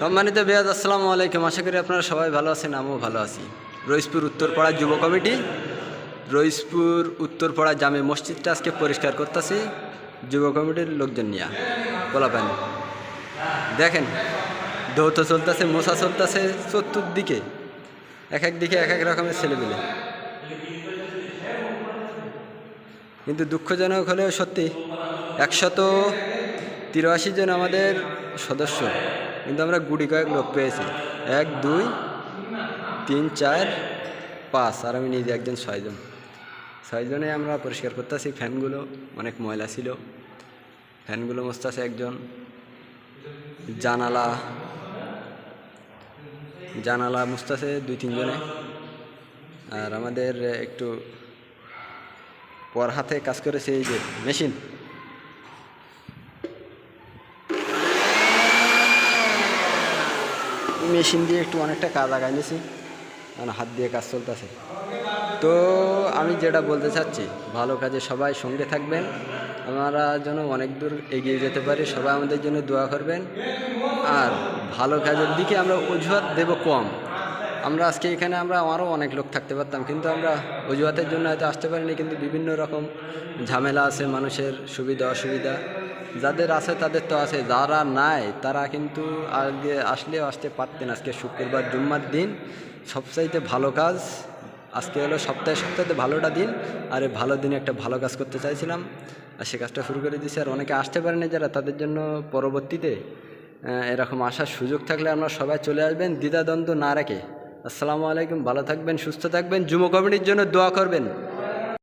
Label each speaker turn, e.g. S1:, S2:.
S1: সম্মানিত বেয়াজ, আসসালামু আলাইকুম। আশা করি আপনারা সবাই ভালো আছেন, আমিও ভালো আছি। রইসপুর উত্তরপাড়া যুব কমিটি। রইসপুর উত্তরপাড়া জামে মসজিদটা আজকে পরিষ্কার করতেছি, যুব কমিটির লোকজন নিয়ে। পোলাপান দেখেন দৌত চলতেছে মশা চলতেছে, চতুর্দিকে। এক এক দিকে এক এক রকমের ছেলেপিলে। কিন্তু দুঃখজনক হলেও সত্যি, একশত তিরাশি জন আমাদের সদস্য। কিন্তু আমরা গুড়ি কয়েক লোক পেয়েছি। এক, দুই, তিন, চার, পাঁচ। আর আমি নিজে একজন, ছয়জন। ছয়জনে আমরা পরিষ্কার করতেছি। ফ্যানগুলো অনেক ময়লা ছিল। ফ্যানগুলো মস্তাছে একজন। জানালা জানালা মুস্তাছে দুই, তিনজনে। আর আমাদের একটু পর হাতে কাজ করেছে এই যে মেশিন। মেশিন দিয়ে একটু অনেকটা কাজ আগাই নিয়েছি। মানে হাত দিয়ে কাজ চলতেছে। তো আমি যেটা বলতে চাচ্ছি, ভালো কাজে সবাই সঙ্গে থাকবেন। আমরা যেন অনেক দূর এগিয়ে যেতে পারি, সবাই আমাদের জন্য দোয়া করবেন। আর ভালো কাজের দিকে আমরা অজুহাত দেব কম। আমরা আজকে এখানে আমরা আমারও অনেক লোক থাকতে পারতাম, কিন্তু আমরা অজুহাতের জন্য হয়তো আসতে পারিনি, কিন্তু বিভিন্ন রকম ঝামেলা আছে, মানুষের সুবিধা, অসুবিধা। যাদের আছে তাদের তো আছে, যারা নাই তারা কিন্তু আগে আসলেও আসতে পারতেন। আজকে শুক্রবার, জুম্মার দিন, সবচাইতে ভালো কাজ আজকে হলো সপ্তাহে সপ্তাহে ভালোটা দিন, আর এই ভালো দিনে একটা ভালো কাজ করতে চাইছিলাম। আর সে কাজটা শুরু করে দিয়েছি, আর অনেকে আসতে পারেনি যারা, তাদের জন্য পরবর্তীতে এরকম আসার সুযোগ থাকলে আমরা সবাই চলে আসবেন, দ্বিধাদ্বন্দ্ব না রাখে। আসসালামু আলাইকুম, ভালো থাকবেন, সুস্থ থাকবেন যুব কমিটির জন্য দোয়া করবেন।